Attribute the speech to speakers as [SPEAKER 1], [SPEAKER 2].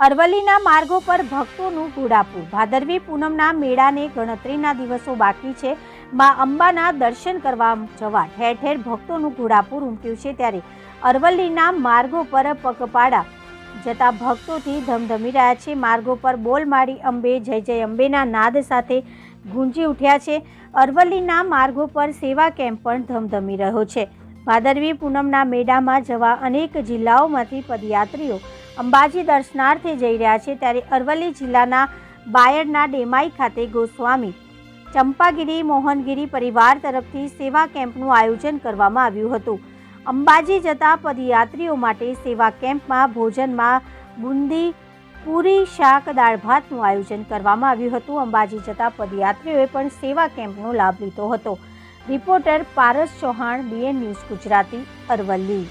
[SPEAKER 1] અરવલ્લીના માર્ગો પર ભક્તોનું ઘોડાપુર ભાદરવી પૂનમના મેળાને ગણતરીના દિવસો બાકી છે. મા અંબાના દર્શન કરવા જવા ઠેર ઠેર ભક્તોનું ઘોડાપુર ઉમટ્યું છે ત્યારે અરવલ્લીના માર્ગો પર પગપાળા જતા ભક્તોથી ધમધમી રહ્યા છે. માર્ગો પર બોલ મારી અંબે, જય જય અંબેના નાદ સાથે ગુંજી ઉઠ્યા છે. અરવલ્લીના માર્ગો પર સેવા કેમ્પ પણ ધમધમી રહ્યો છે. ભાદરવી પૂનમના મેળામાં જવા અનેક જિલ્લાઓમાંથી પદયાત્રીઓ અંબાજી દર્શનાર્થે જઈ રહ્યા છે ત્યારે અરવલ્લી જિલ્લાના બાયડના ડેમાઈ ખાતે ગોસ્વામી. ચંપાગીરી, મોહનગીરી પરિવાર તરફથી સેવા કેમ્પનું આયોજન કરવામાં આવ્યું હતું. અંબાજી જતા પદયાત્રીઓ માટે સેવા કેમ્પમાં ભોજનમાં બુંદી, પૂરી, શાક, દાળ ભાતનું આયોજન કરવામાં આવ્યું હતું. અંબાજી જતા પદયાત્રીઓએ પણ સેવા કેમ્પનો લાભ લીધો હતો. Reporter Paras Chauhan, BN news Gujarati, Aravalli.